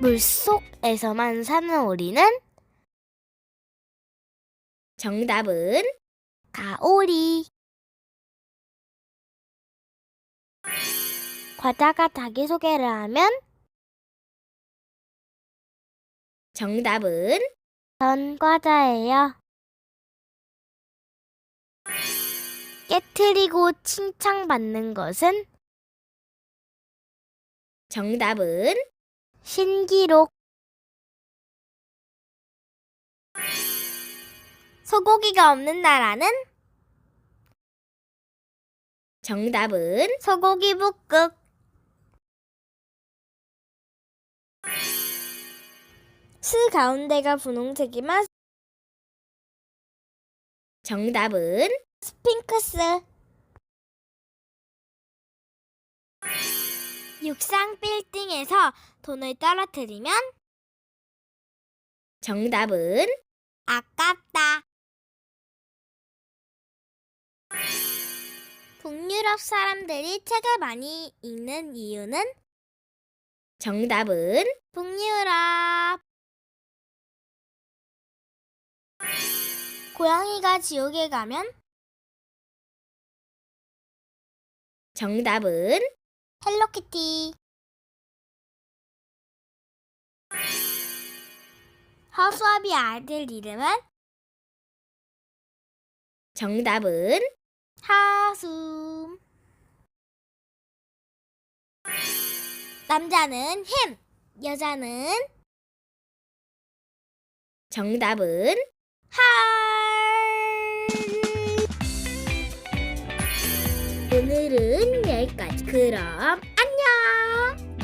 물속에서만 사는 오리는 정답은 가오리. 과자가 자기소개를 하면 정답은 전 과자예요. 깨트리고 칭찬받는 것은 정답은 신기록. 소고기가 없는 나라는 정답은 소고기 북극. 스 가운데가 분홍색이면 정답은 스핑크스. 육상 빌딩에서 돈을 떨어뜨리면? 정답은? 아깝다. 북유럽 사람들이 책을 많이 읽는 이유는? 정답은? 북유럽. 고양이가 지옥에 가면? 정답은 헬로키티. 허수아비 아들 이름은 정답은 하숨. 남자는 햄, 여자는 정답은 할. 오늘은 여기까지. 그럼 안녕.